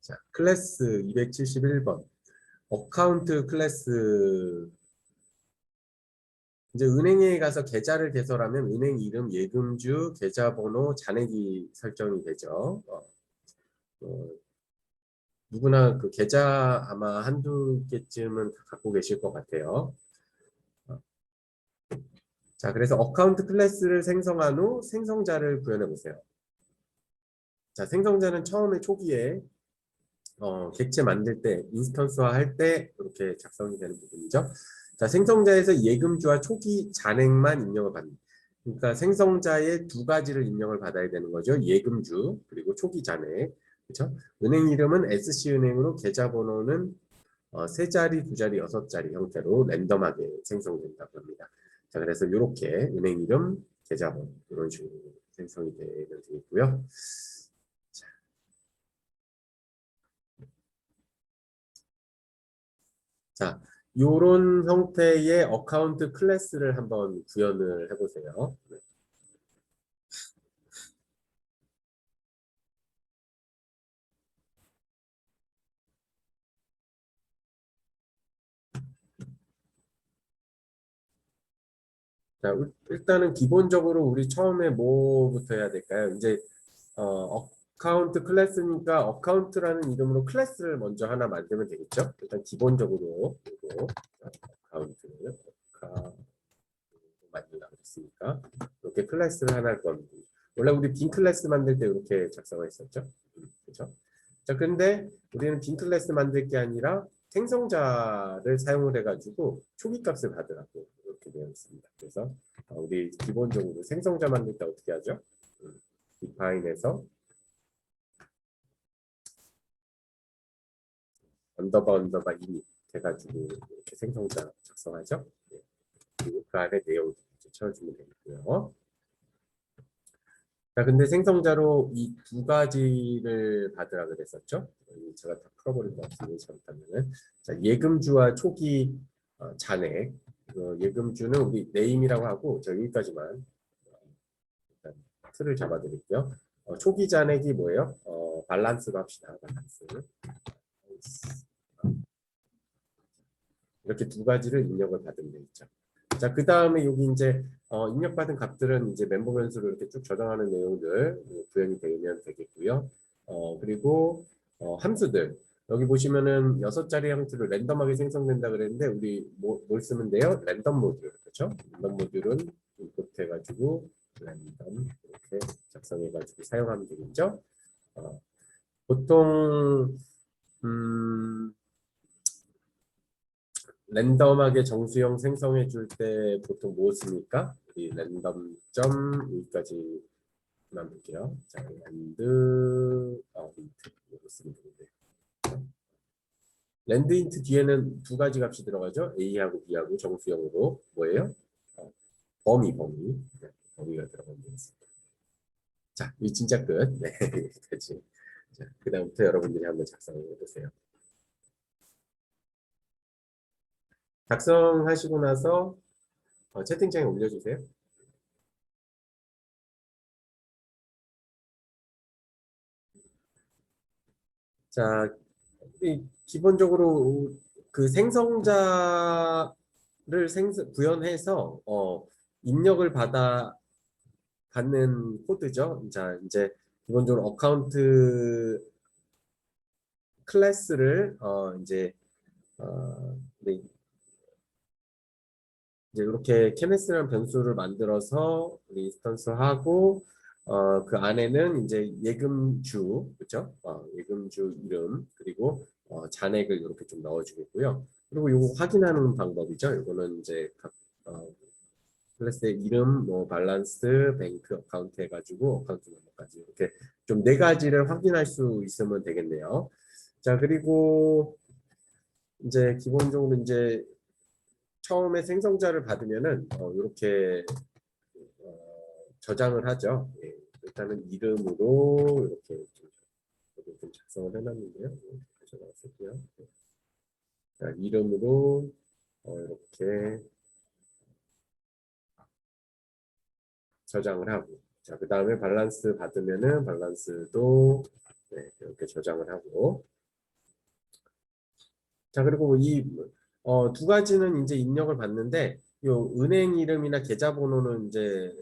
자, 클래스 271번. 어카운트 클래스 이제 은행에 가서 계좌를 개설하면 은행 이름, 예금주, 계좌번호, 잔액이 설정이 되죠. 어, 어, 누구나 그 계좌 아마 한두 개쯤은 다 갖고 계실 것 같아요. 어. 자, 그래서 어카운트 클래스를 생성한 후 생성자를 구현해 보세요. 자, 생성자는 처음에 초기에 어, 객체 만들 때, 인스턴스화 할 때 이렇게 작성이 되는 부분이죠. 자, 생성자에서 예금주와 초기 잔액만 입력을 받는. 그러니까 생성자의 두 가지를 입력을 받아야 되는 거죠. 예금주 그리고 초기 잔액. 그렇죠? 은행 이름은 SC은행으로 계좌번호는 어, 세 자리, 두 자리, 여섯 자리 형태로 랜덤하게 생성된다고 합니다. 자, 그래서 이렇게 은행 이름, 계좌번호 이런 식으로 생성이 되면 되겠고요. 자, 요런 형태의 어카운트 클래스를 한번 구현을 해보세요. 네. 자, 일- 일단은 기본적으로 우리 처음에 뭐부터 해야 될까요? 이제 어, 어카운트 클래스니까 어카운트라는 이름으로 클래스를 먼저 하나 만들면 되겠죠? 일단 기본적으로 이거 어카운트 어카 만들라고 했으니까 이렇게 클래스를 하나 할 겁니다. 원래 우리 빈 클래스 만들 때 이렇게 작성을 했었죠? 그렇죠? 자, 근데 우리는 빈 클래스 만들 게 아니라 생성자를 사용을 해가지고 초기 값을 받으라고 이렇게 되어 있습니다. 그래서 어, 우리 기본적으로 생성자 만들 때 어떻게 하죠? 음, 디파인에서 언더바 언더바 이니 해가지고 이렇게 생성자 작성하죠. 네. 그리고 그 안에 내용 채워주면 되겠고요. 자, 근데 생성자로 이 두 가지를 받으라 그랬었죠. 제가 다 풀어버린 것 같은데 잘못하면은 자 예금주와 초기 어, 잔액 어, 예금주는 우리 네임이라고 하고 저 여기까지만 어, 일단 틀을 잡아드릴게요. 어, 초기 잔액이 뭐예요? 어, 밸런스로 합시다. 밸런스. 이렇게 두 가지를 입력을 받으면 되겠죠. 자, 그 다음에 여기 이제 어, 입력받은 값들은 이제 멤버 변수로 이렇게 쭉 저장하는 내용들 어, 구현이 되면 되겠고요. 어, 그리고 어, 함수들 여기 보시면은 여섯 자리 형태로 랜덤하게 생성된다 그랬는데 우리 뭐, 뭘 쓰면 돼요? 랜덤 모듈 그렇죠? 랜덤 모듈은 인풋 해가지고 랜덤 이렇게 작성해가지고 사용하면 되겠죠? 어, 보통 음, 랜덤하게 정수형 생성해 줄 때 보통 뭐 씁니까? 우리 랜덤 점 여기까지만 볼게요. 자, 랜드 어, 인트 이거 쓰면 되는데 랜드 인트 뒤에는 두 가지 값이 들어가죠. A하고 B하고 정수형으로 뭐예요? 어, 범위 범위 네, 범위가 들어가면 되겠습니다. 자, 이 진짜 끝. 네, 여기까지. 자, 그 다음부터 여러분들이 한번 작성해 보세요. 작성하시고 나서 어, 채팅창에 올려주세요. 자, 이 기본적으로 그 생성자를 생성, 구현해서 어, 입력을 받아 받는 코드죠. 자, 이제 기본적으로 어카운트 클래스를 어, 이제 어, 네, 이제 이렇게 케네스라는 변수를 만들어서 인스턴스 하고 어, 그 안에는 이제 예금주 그렇죠? 어, 예금주 이름 그리고 어, 잔액을 이렇게 좀 넣어주겠고요. 그리고 이거 확인하는 방법이죠. 이거는 이제 각 어, 클래스의 이름, 뭐 밸런스, 뱅크 어카운트 해가지고 어카운트 넘버까지 이렇게 좀 네 가지를 확인할 수 있으면 되겠네요. 자 그리고 이제 기본적으로 이제 처음에 생성자를 받으면은 어, 이렇게 어, 저장을 하죠. 예, 일단은 이름으로 이렇게 좀, 좀 작성을 해놨는데요. 저장했을게요. 자, 이름으로 어, 이렇게 저장을 하고 자, 그 다음에 밸런스 받으면은 밸런스도 네, 이렇게 저장을 하고 자 그리고 이 어, 두 가지는 이제 입력을 받는데 요 은행 이름이나 계좌번호는 이제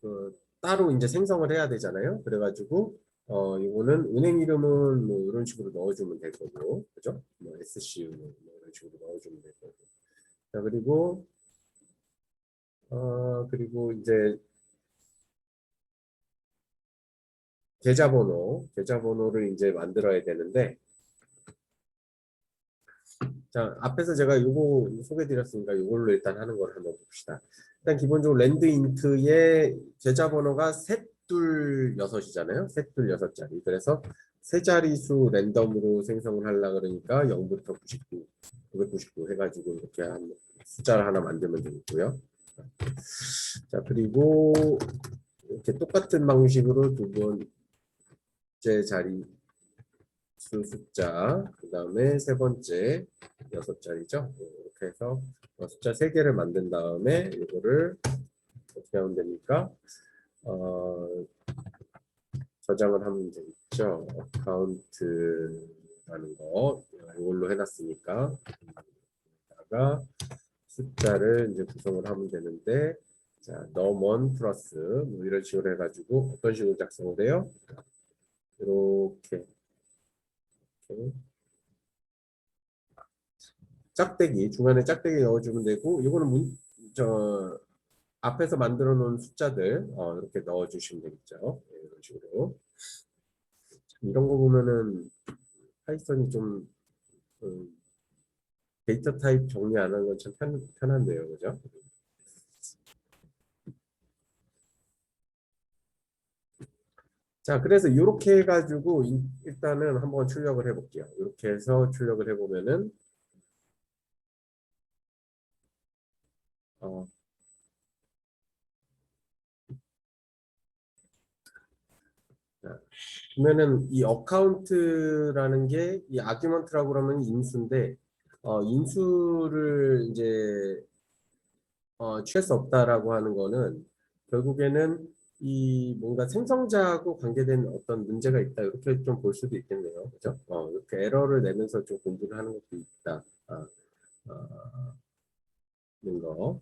그 따로 이제 생성을 해야 되잖아요. 그래가지고 어 이거는 은행 이름은 뭐 이런 식으로 넣어주면 될 거고, 그죠? 뭐 SCU 뭐 이런 식으로 넣어주면 될 거고. 자 그리고 어 그리고 이제 계좌번호, 계좌번호를 이제 만들어야 되는데 자, 앞에서 제가 요거 소개드렸으니까 요걸로 일단 하는 걸 한번 봅시다. 일단 기본적으로 랜드 인트의 계좌 번호가 셋 둘 여섯이잖아요. 셋 둘 여섯 자리. 그래서 세 자리수 랜덤으로 생성을 하려 그러니까 0부터 99, 999 해가지고 이렇게 한 숫자를 하나 만들면 되겠고요. 자, 그리고 이렇게 똑같은 방식으로 두 번째 자리 수 숫자, 그 다음에 세 번째 여섯 자리죠. 네, 이렇게 해서 어, 숫자 세 개를 만든 다음에 이거를 어떻게 하면 됩니까? 어, 저장을 하면 되겠죠. 어카운트라는 거 이걸로 해놨으니까 여기다가 숫자를 이제 구성을 하면 되는데 자 넘원 플러스 뭐 이런 식으로 해가지고 어떤 식으로 작성을 해요? 이렇게 짝대기 중간에 짝대기 넣어주면 되고 이거는 문, 저 앞에서 만들어 놓은 숫자들 어, 이렇게 넣어주시면 되겠죠. 네, 이런 식으로. 이런 거 보면은 파이썬이 좀 음, 데이터 타입 정리 안 하는 건 참 편한데요. 그죠 자 그래서 이렇게 해가지고 이- 일단은 한번 출력을 해볼게요. 이렇게 해서 출력을 해보면은 어, 자, 그러면은 이 어카운트라는 게 이 아규먼트라고 그러면 인수인데 어, 인수를 이제 어, 취할 수 없다라고 하는 거는 결국에는 이 뭔가 생성자하고 관계된 어떤 문제가 있다 이렇게 좀 볼 수도 있겠네요, 그죠? 어, 이렇게 에러를 내면서 좀 공부를 하는 것도 있다. 아, 아, 는 거.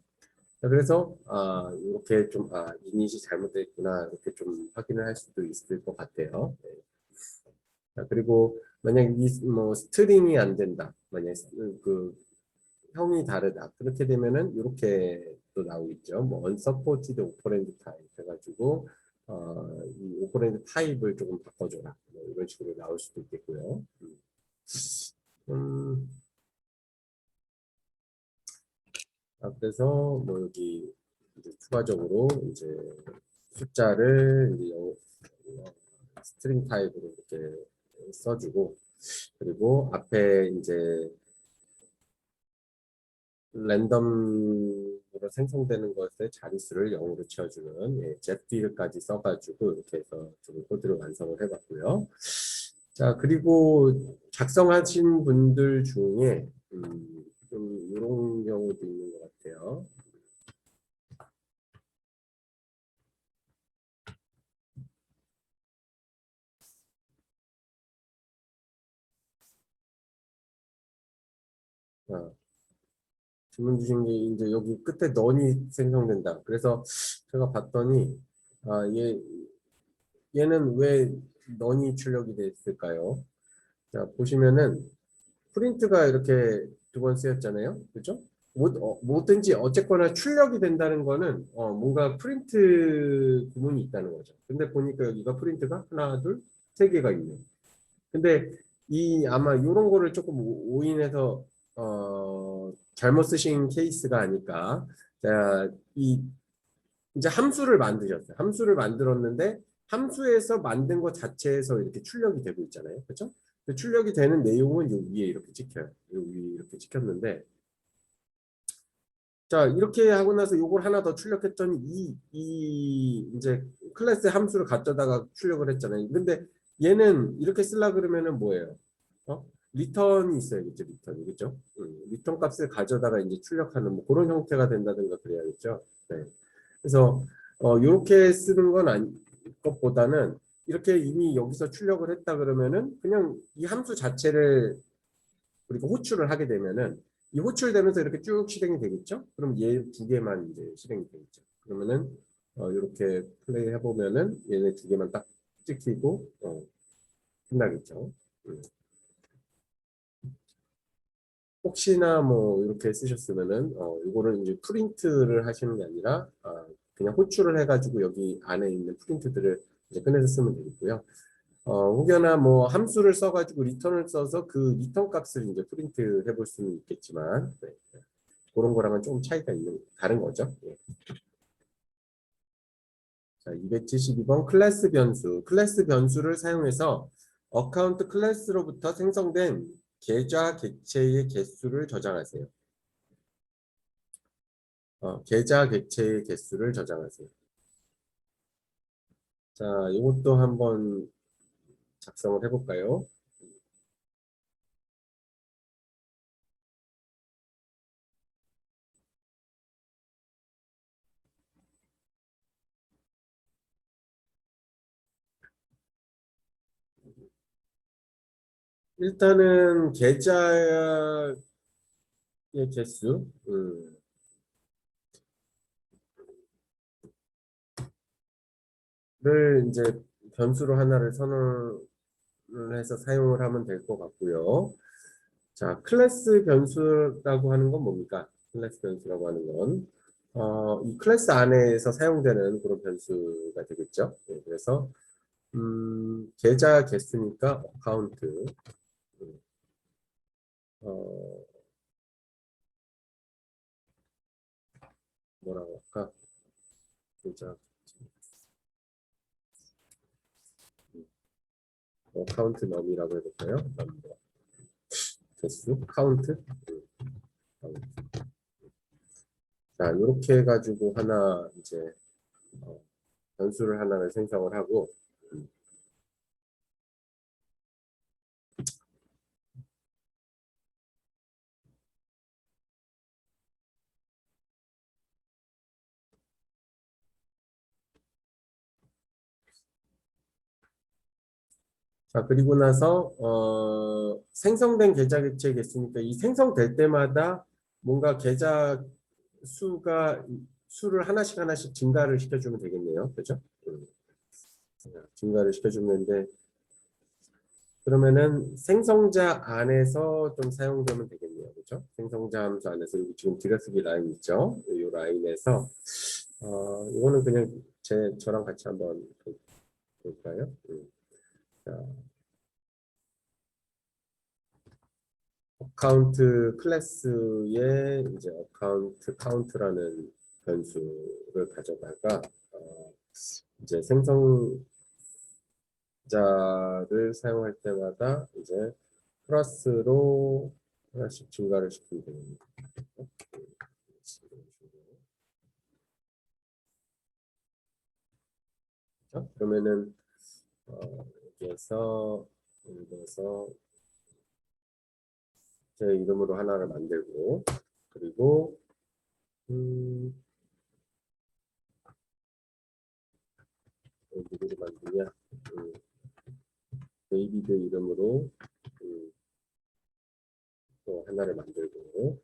자, 그래서 아, 이렇게 좀 아, 이닛이 잘못되어 있구나 이렇게 좀 확인을 할 수도 있을 것 같아요. 네. 자, 그리고 만약 이뭐 스트링이 안 된다, 만약 그 형이 다르다 그렇게 되면은 이렇게 또 나오겠죠. 뭐 unsupported 해가지고 어, 이 오퍼랜드 타입을 조금 바꿔줘라 뭐 이런 식으로 나올 수도 있겠고요. 음. 음, 아, 그래서 뭐 여기 이제 추가적으로 이제 숫자를 어, 스트링 타입으로 이렇게 써주고 그리고 앞에 이제 랜덤 으로 생성되는 것의 자릿수를 0으로 채워주는 예, jetfill까지 써가지고 이렇게 해서 좀 코드를 완성을 해봤고요. 자 그리고 작성하신 분들 중에 음, 좀 이런 경우도 있는 것 같아요. 자, 질문 주신 게 이제 여기 끝에 넌이 생성된다. 그래서 제가 봤더니 아, 얘 얘는 왜 넌이 출력이 됐을까요? 자 보시면은 프린트가 이렇게 두 번 쓰였잖아요. 그죠? 뭐, 어, 뭐든지 어쨌거나 출력이 된다는 거는 어, 뭔가 프린트 구문이 있다는 거죠. 근데 보니까 여기가 프린트가 하나, 둘, 세 개가 있네. 근데 이 아마 이런 거를 조금 오- 오인해서 어, 잘못 쓰신 케이스가 아닐까. 자, 이 이제 함수를 만드셨어요. 함수를 만들었는데 함수에서 만든 것 자체에서 이렇게 출력이 되고 있잖아요. 그렇죠? 출력이 되는 내용은 요 위에 이렇게 찍혀요. 요 위에 이렇게 찍혔는데 자 이렇게 하고 나서 요걸 하나 더 출력했더니 이, 이 이제 클래스 함수를 갖다가 출력을 했잖아요. 근데 얘는 이렇게 쓰려 그러면은 뭐예요? 어? 리턴이 있어야겠죠, 리턴이 그죠? 음, 리턴 값을 가져다가 이제 출력하는 뭐 그런 형태가 된다든가 그래야겠죠. 네. 그래서 어, 이렇게 쓰는 건 아니 것보다는 이렇게 이미 여기서 출력을 했다 그러면은 그냥 이 함수 자체를 우리가 호출을 하게 되면은 이 호출되면서 이렇게 쭉 실행이 되겠죠? 그럼 얘 두 개만 이제 실행이 되겠죠. 그러면은 어, 이렇게 플레이 해보면은 얘네 두 개만 딱 찍히고 어, 끝나겠죠. 음. 혹시나 뭐 이렇게 쓰셨으면은 어, 이거를 이제 프린트를 하시는 게 아니라 아, 그냥 호출을 해가지고 여기 안에 있는 프린트들을 이제 꺼내서 쓰면 되겠고요. 어, 혹여나 뭐 함수를 써가지고 리턴을 써서 그 리턴 값을 이제 프린트 해볼 수는 있겠지만 네. 그런 거랑은 조금 차이가 있는 다른 거죠. 예. 자, 272번 클래스 변수. 클래스 변수를 사용해서 어카운트 클래스로부터 생성된 계좌 객체의 개수를 저장하세요. 어, 계좌 객체의 개수를 저장하세요. 자, 이것도 한번 작성을 해볼까요? 일단은 계좌의 개수, 음. 를 이제 변수로 하나를 선언을 해서 사용을 하면 될 것 같고요. 자, 클래스 변수라고 하는 건 뭡니까? 클래스 변수라고 하는 건 어, 이 클래스 안에서 사용되는 그런 변수가 되겠죠. 네, 그래서 음, 계좌 개수니까 어카운트 어, 뭐라고 할까? 계좌 어, 카운트 넘이라고 해볼까요? 개수 카운트 음, 카운트. 자 이렇게 해가지고 하나 이제 어, 변수를 하나를 생성을 하고 자 그리고 나서 어, 생성된 계좌 객체 개수니까 이 생성될 때마다 뭔가 계좌 수가 수를 하나씩 하나씩 증가를 시켜주면 되겠네요. 그죠? 음. 증가를 시켜주면 되는데 그러면은 생성자 안에서 좀 사용되면 되겠네요. 그죠? 생성자 함수 안에서 여기 지금 들여쓰기 라인 있죠? 이 라인에서 어, 이거는 그냥 제 저랑 같이 한번 볼- 볼까요? 음. 자, 어카운트 클래스에 이제 어카운트 카운트라는 변수를 가져다가 어, 이제 생성자를 사용할 때마다 이제 플러스로 하나씩 증가를 시키면 됩니다. 그렇죠? 그러면은 어, 여기에서 예를 들어서 제 이름으로 하나를 만들고 그리고 음, 누구를 만드냐 음, 데이비드 이름으로 음, 또 하나를 만들고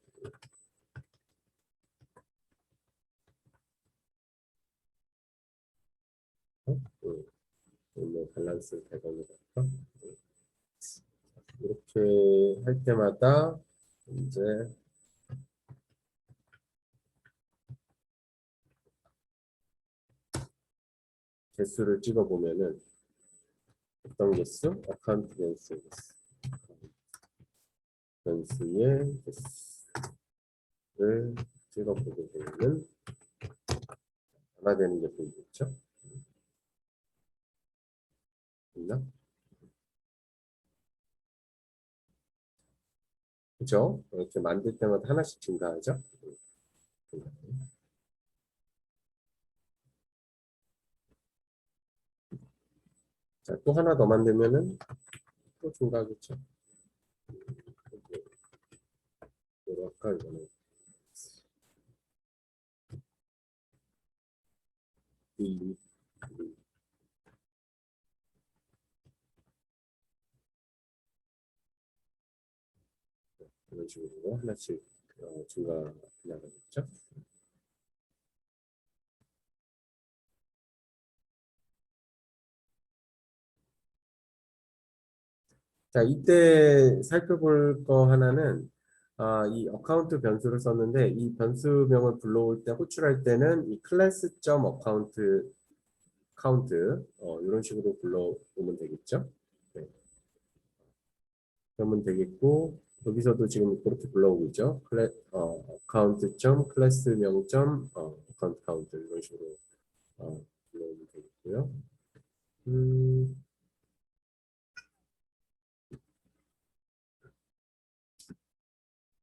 어? 음, 뭐 밸런스 100원으로 할까? 음. 이렇게 할 때마다 이제 개수를 찍어 보면은 어떤 개수? 어카운트 변수 개수. 변수의 개수를 찍어 보게 되면 하나 되는 게 보이겠죠? 있나? 그죠? 이렇게 만들 때마다 하나씩 증가하죠? 자, 또 하나 더 만들면은 또 증가하겠죠? 뭐랄까, 이거는. 이, 이, 이런 식으로 하나씩 어, 증가 나가겠죠. 자, 이때 살펴볼 거 하나는 아, 이 어카운트 변수를 썼는데 이 변수명을 불러올 때 호출할 때는 이 클래스 점 어카운트 카운트 어, 이런 식으로 불러오면 되겠죠. 네. 그러면 되겠고 여기서도 지금 그렇게 불러오고 있죠. 클래 어, 어카운트 점 클래스 명점 어, 어카운트 카운트 이런 식으로 어, 불러오면 되겠고요. 음,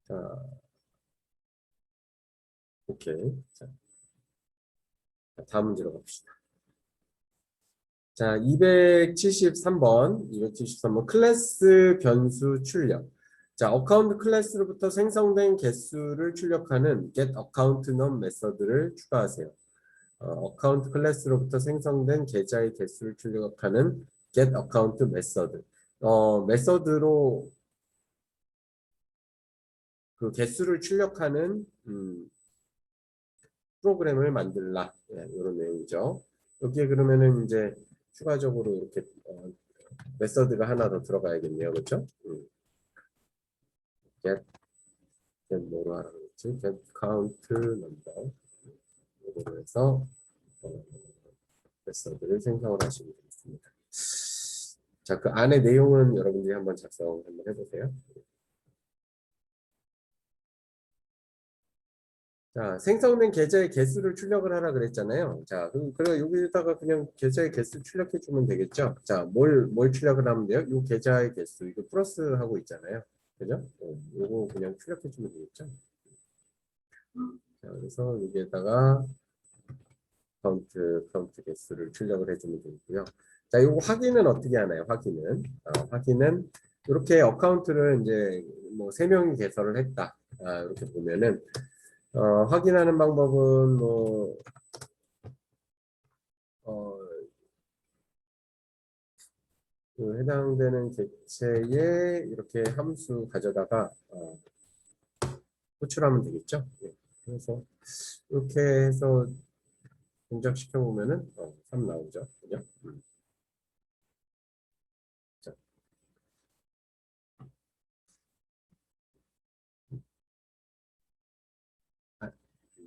자, 오케이. 자, 자, 다음 문제로 갑시다. 자, 273번, 273번 클래스 변수 출력. 자, 어카운트 클래스로부터 생성된 개수를 출력하는 get account num 메서드를 추가하세요. 어, 어카운트 클래스로부터 생성된 계좌의 개수를 출력하는 get account 메서드. 어, 메서드로 그 개수를 출력하는 음, 프로그램을 만들라 예, 이런 내용이죠. 여기에 그러면은 이제 추가적으로 이렇게 어, 메서드가 하나 더 들어가야겠네요, 그렇죠? 음. Get, get 뭐로 하라고 했지? get count number 이거로 해서 어, 메서드를 생성을 하시면 되겠습니다. 자, 그 안에 내용은 여러분들이 한번 작성 한번 해보세요. 자, 생성된 계좌의 개수를 출력을 하라 그랬잖아요. 자, 그럼 그래 여기다가 그냥 계좌의 개수 출력해 주면 되겠죠. 자, 뭘, 뭘 출력을 하면 돼요? 이 계좌의 개수, 이거 플러스 하고 있잖아요. 그죠? 어, 요거 그냥 출력해 주면 되겠죠. 자, 그래서 여기에다가 카운트, 카운트 개수를 출력을 해주면 되고요. 자, 요거 확인은 어떻게 하나요? 확인은. 어, 확인은 이렇게 어카운트를 이제 뭐 세 명이 개설을 했다. 아, 이렇게 보면은 어, 확인하는 방법은 뭐 어, 그 해당되는 객체에 이렇게 함수 가져다가 어, 호출하면 되겠죠. 예. 그래서 이렇게 해서 동작시켜 보면은 어, 3 나오죠. 그죠? 음. 자.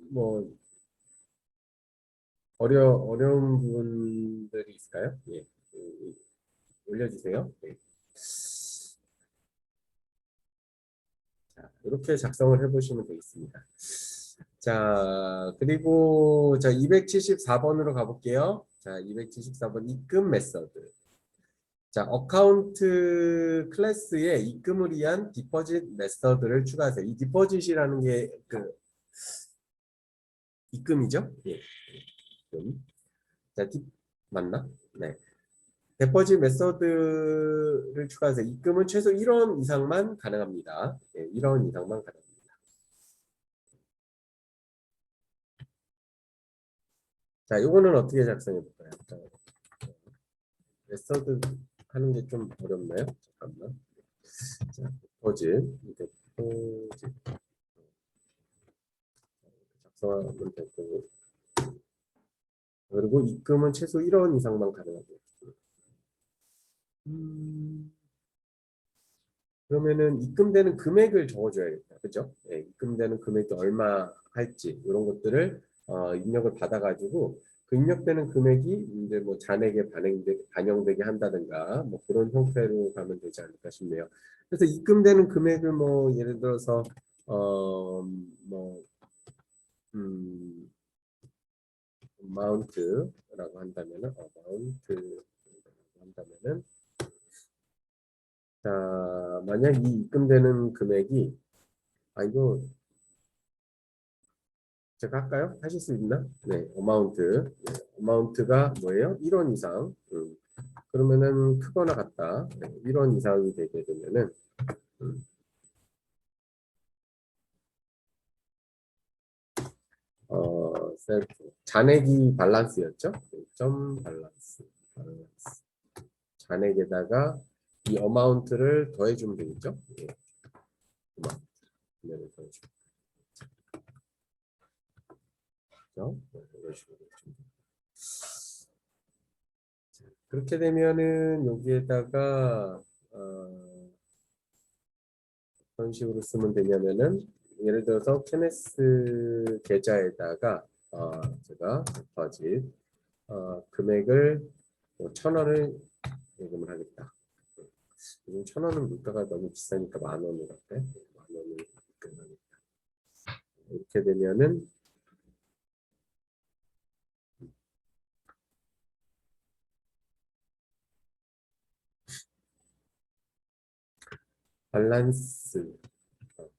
뭐 어려 어려운 부분들이 있을까요? 예, 그, 올려주세요. 예. 자, 이렇게 작성을 해보시면 되겠습니다. 자, 그리고 자 274번으로 가볼게요. 자, 274번 입금 메서드. 자, 어카운트 클래스에 입금을 위한 디퍼짓 메서드를 추가하세요. 이 디퍼짓이라는 게 그 입금이죠? 예. 입금. 자, 딥 맞나? 네. 데퍼지 메서드를 추가해서 입금은 최소 1원 이상만 가능합니다. 예, 1원 이상만 가능합니다. 자, 이거는 어떻게 작성해 볼까요? 자, 메서드 하는 게 좀 어렵나요? 잠깐만. 자, 데퍼지, 데퍼지. 작성하면 되고 그리고 입금은 최소 1원 이상만 가능하고 음, 그러면은 입금되는 금액을 적어줘야겠다 그죠? 네, 입금되는 금액이 얼마 할지 이런 것들을 어, 입력을 받아가지고 그 입력되는 금액이 이제 뭐 잔액에 반영되, 반영되게 한다든가 뭐 그런 형태로 가면 되지 않을까 싶네요. 그래서 입금되는 금액을 뭐 예를 들어서 어뭐 음, amount라고 한다면은 amount라고 한다면은 자 만약 이 입금되는 금액이 아 이거 제가 할까요? 하실 수 있나? 네, amount 네, amount가 뭐예요? 1원 이상 음, 그러면은 크거나 같다 네, 1원 이상이 되게 되면은 음, 어. 잔액이 밸런스였죠? 점 밸런스. 밸런스. 잔액에다가 이 어마운트를 더해주면 되겠죠? 예. 네, 좀. 자, 그렇게 되면은 여기에다가 어, 어떤 식으로 쓰면 되냐면은 예를 들어서 케네스 계좌에다가 어, 제가 디퍼짓 어, 금액을 뭐 천 원을 예금을 하겠다. 요즘 천 원은 물가가 너무 비싸니까 만 원으로 할게. 만 원을 예금하겠다. 이렇게 되면은 밸런스 어,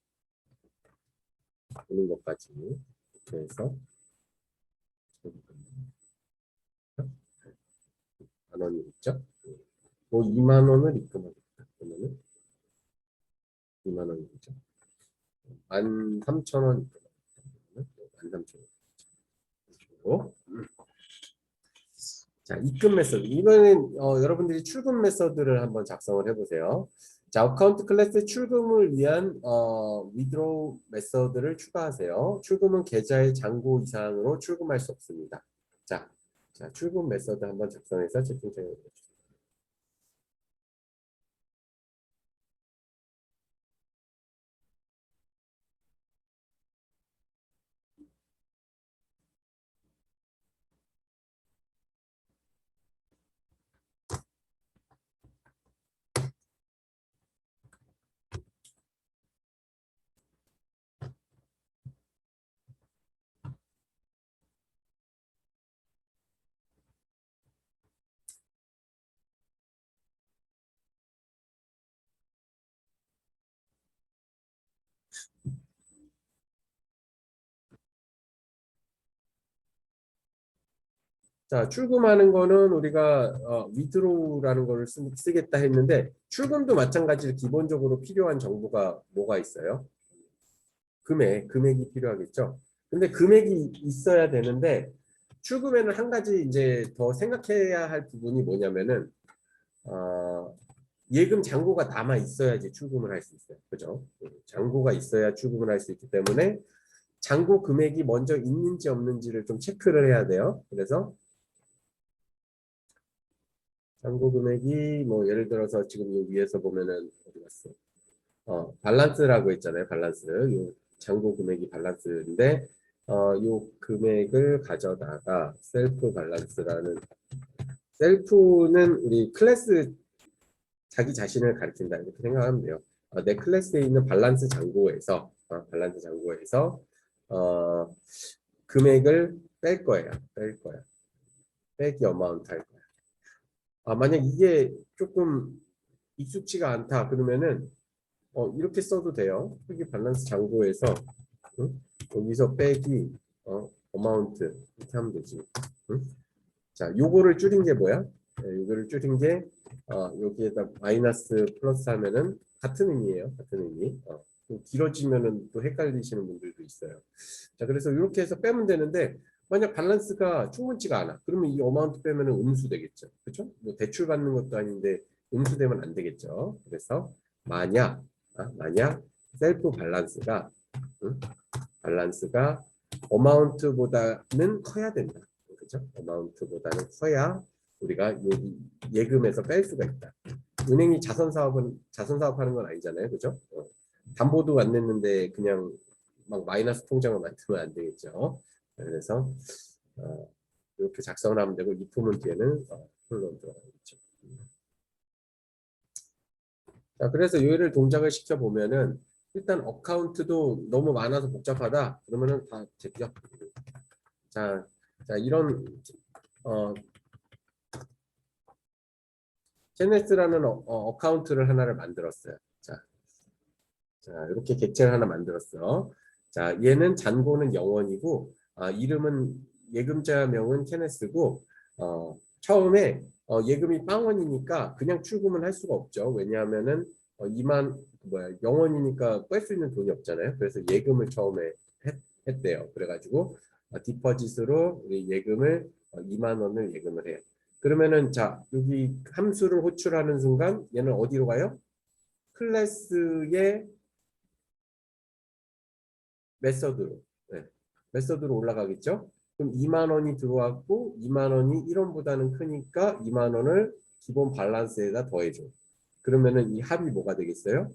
보는 것까지 이렇게 해서 만 원이 있죠? 뭐 2만 원을 입금하겠다. 그러면은 2만 원이죠. 13,000원 입금하겠다. 13,000원. 자, 입금 메소드. 이번엔 어, 여러분들이 출금 메소드를 한번 작성을 해보세요. 자, 어카운트 클래스 출금을 위한 어, 위드로우 메소드를 추가하세요. 출금은 계좌의 잔고 이상으로 출금할 수 없습니다. 자, 자 출금 메소드 한번 작성해서 채팅창에 올려주세요. 자, 출금하는 거는 우리가 어, 위드로우라는 거를 쓰, 쓰겠다 했는데 출금도 마찬가지로 기본적으로 필요한 정보가 뭐가 있어요? 금액, 금액이 필요하겠죠. 근데 금액이 있어야 되는데 출금에는 한 가지 이제 더 생각해야 할 부분이 뭐냐면은 어, 예금 잔고가 남아 있어야지 출금을 할 수 있어요. 그죠? 잔고가 있어야 출금을 할 수 있기 때문에 잔고 금액이 먼저 있는지 없는지를 좀 체크를 해야 돼요. 그래서 잔고 금액이 뭐 예를 들어서 지금 요 위에서 보면은 어디 갔어? 어, 밸런스라고 있잖아요. 밸런스. 요 잔고 금액이 밸런스인데 어, 요 금액을 가져다가 셀프 밸런스라는 셀프는 우리 클래스 자기 자신을 가리킨다 이렇게 생각하면 돼요. 어, 내 클래스에 있는 밸런스 잔고에서 어, 밸런스 잔고에서 어, 금액을 뺄 거예요. 뺄 거야. 빼기 어마운트 할 거야. 아, 만약 이게 조금 익숙치가 않다 그러면은 어, 이렇게 써도 돼요. 여기 밸런스 잔고에서 응? 여기서 빼기 어, 어마운트 이렇게 하면 되지. 응? 자, 요거를 줄인 게 뭐야? 네, 요거를 줄인 게 어, 여기에다 마이너스 플러스 하면은 같은 의미예요. 같은 의미. 어, 좀 길어지면은 또 헷갈리시는 분들도 있어요. 자, 그래서 이렇게 해서 빼면 되는데 만약 밸런스가 충분치가 않아. 그러면 이 어마운트 빼면은 음수 되겠죠. 그렇죠? 뭐 대출 받는 것도 아닌데 음수 되면 안 되겠죠. 그래서 만약 아, 만약 셀프 밸런스가 응? 밸런스가 어마운트보다는 커야 된다. 그렇죠? 어마운트보다는 커야 우리가 요 예금에서 뺄 수가 있다. 은행이 자선 사업은 자선 사업하는 건 아니잖아요, 그죠? 어. 담보도 안 냈는데 그냥 막 마이너스 통장을 만들면 안 되겠죠. 그래서 어, 이렇게 작성을 하면 되고 이품은 뒤에는 어, 폴론 들어가겠죠. 자, 그래서 요일을 동작을 시켜 보면은 일단 어카운트도 너무 많아서 복잡하다 그러면은 다 제껴. 자, 자 이런 어 제네스라는 어, 어, 카운트를 하나를 만들었어요. 자, 자 이렇게 객체를 하나 만들었어. 자, 얘는 잔고는 영원이고 아, 이름은 예금자 명은 케네스고 어, 처음에 어, 예금이 빵원이니까 그냥 출금을 할 수가 없죠. 왜냐하면은 어, 2만 뭐야 영원이니까 뺄 수 있는 돈이 없잖아요. 그래서 예금을 처음에 했, 했대요. 그래가지고 어, 디퍼짓으로 예금을 어, 2만 원을 예금을 해요. 그러면은 자 여기 함수를 호출하는 순간 얘는 어디로 가요? 클래스의 메서드로 네. 메서드로 올라가겠죠. 그럼 2만 원이 들어왔고 2만 원이 1원보다는 크니까 2만 원을 기본 밸런스에다 더해줘. 그러면은 이 합이 뭐가 되겠어요?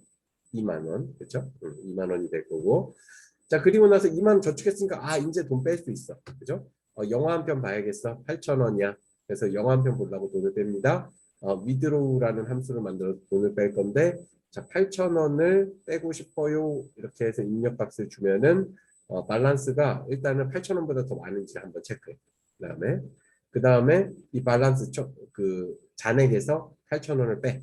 2만 원, 그렇죠? 2만 원이 될 거고. 자 그리고 나서 2만 원 저축했으니까 아 이제 돈 뺄 수 있어, 그죠? 어, 영화 한 편 봐야겠어. 8천 원이야. 그래서 영화 한 편 보려고 돈을 뺍니다. 어, 위드로우라는 함수를 만들어 돈을 뺄 건데 자 8천 원을 빼고 싶어요. 이렇게 해서 입력 값을 주면은 어, 밸런스가 일단은 8천 원보다 더 많은지 한번 체크해. 그 다음에 그 다음에 이 밸런스 초, 그 잔액에서 8천 원을 빼.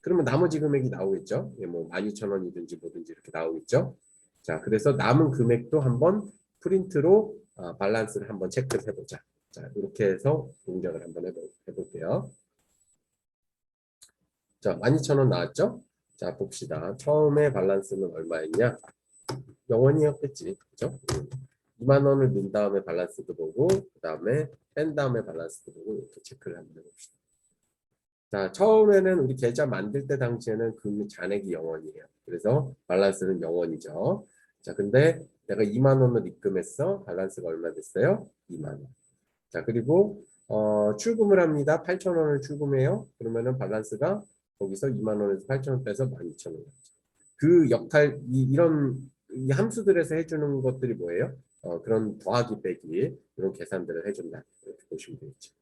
그러면 나머지 금액이 나오겠죠. 예, 뭐 12,000원이든지 뭐든지 이렇게 나오겠죠. 자, 그래서 남은 금액도 한번 프린트로 어, 밸런스를 한번 체크해 보자. 자, 이렇게 해서 동작을 한번 해보, 해볼게요. 자, 12,000원 나왔죠? 자, 봅시다. 처음에 밸런스는 얼마였냐? 0원이었겠지. 그죠? 음. 2만 원을 넣은 다음에 밸런스도 보고, 그 다음에 뺀 다음에 밸런스도 보고, 이렇게 체크를 한번 해봅시다. 자, 처음에는 우리 계좌 만들 때 당시에는 그 잔액이 0원이에요. 그래서 밸런스는 0원이죠. 자, 근데 내가 2만 원을 입금했어. 밸런스가 얼마 됐어요? 2만 원. 자, 그리고 어, 출금을 합니다. 8천 원을 출금해요. 그러면은 밸런스가 거기서 2만 원에서 8천 원 빼서 12,000원. 그 역할 이, 이런 이 함수들에서 해주는 것들이 뭐예요? 어, 그런 더하기 빼기 이런 계산들을 해준다. 이렇게 보시면 되겠죠.